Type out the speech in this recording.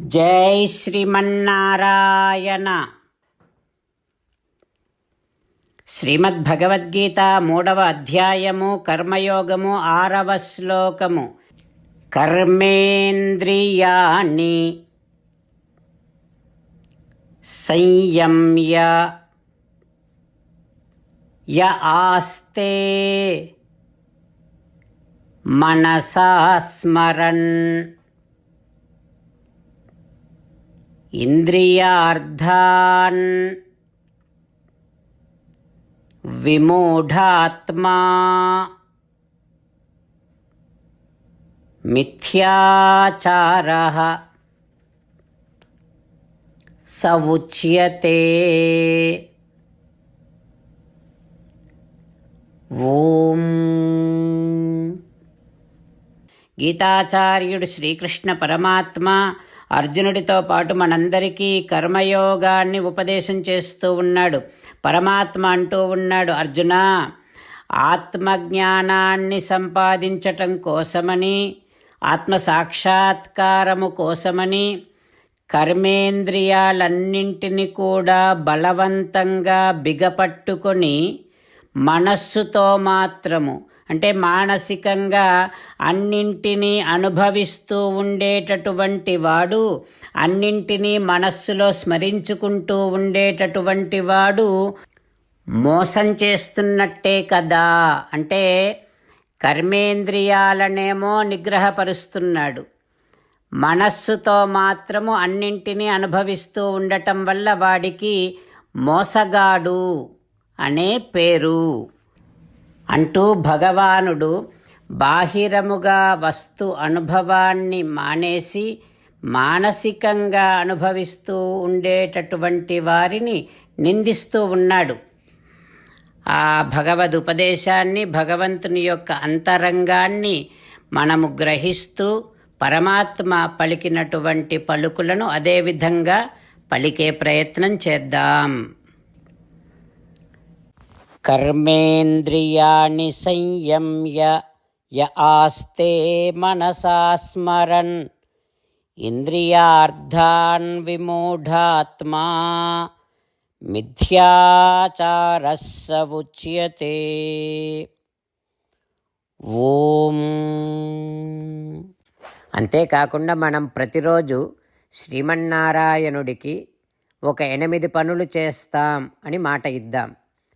జై శ్రీమన్నారాయణ. శ్రీమద్భగవద్గీత మూడవ అధ్యాయము కర్మయోగము ఆరవ శ్లోకము. కర్మేంద్రియాణి సంయమ్య య ఆస్తే మనసా స్మరన్. ఇంద్రియార్థాన్ విమూఢాత్మా మిథ్యాచార స ఉచ్యతే ఓం. గీతాచార్యుడు శ్రీకృష్ణ పరమాత్మ అర్జునుడితో పాటు మనందరికీ కర్మయోగాన్ని ఉపదేశం చేస్తూ ఉన్నాడు. పరమాత్మ అంటూ ఉన్నాడు అర్జున ఆత్మజ్ఞానాన్ని సంపాదించటం కోసమని ఆత్మ సాక్షాత్కారము కోసమని కర్మేంద్రియాలన్నింటినీ కూడా బలవంతంగా బిగపట్టుకొని మనస్సుతో మాత్రము అంటే మానసికంగా అన్నింటినీ అనుభవిస్తూ ఉండేటటువంటి వాడు అన్నింటినీ మనస్సులో స్మరించుకుంటూ ఉండేటటువంటి వాడు మోసం చేస్తున్నట్టే కదా. అంటే కర్మేంద్రియాలనేమో నిగ్రహపరుస్తున్నాడు. మనస్సుతో మాత్రము అన్నింటినీ అనుభవిస్తూ ఉండటం వల్ల వాడికి మోసగాడు అనే పేరు. అంటూ భగవానుడు బాహిరముగా వస్తు అనుభవాన్ని మానేసి మానసికంగా అనుభవిస్తూ ఉండేటటువంటి వారిని నిందిస్తూ ఉన్నాడు. ఆ భగవద్ ఉపదేశాన్ని భగవంతుని యొక్క అంతరంగాన్ని మనము గ్రహిస్తూ పరమాత్మ పలికినటువంటి పలుకులను అదేవిధంగా పలికే ప్రయత్నం చేద్దాం. కర్మేంద్రియాణి సంయమ్య య ఆస్తే మనసా స్మరన్. ఇంద్రియార్థాన్ విమూఢాత్మా మిథ్యాచారస్స ఓం. అంతేకాకుండా మనం ప్రతిరోజు శ్రీమన్నారాయణుడికి ఒక ఎనిమిది పనులు చేస్తాం అని మాట ఇద్దాం.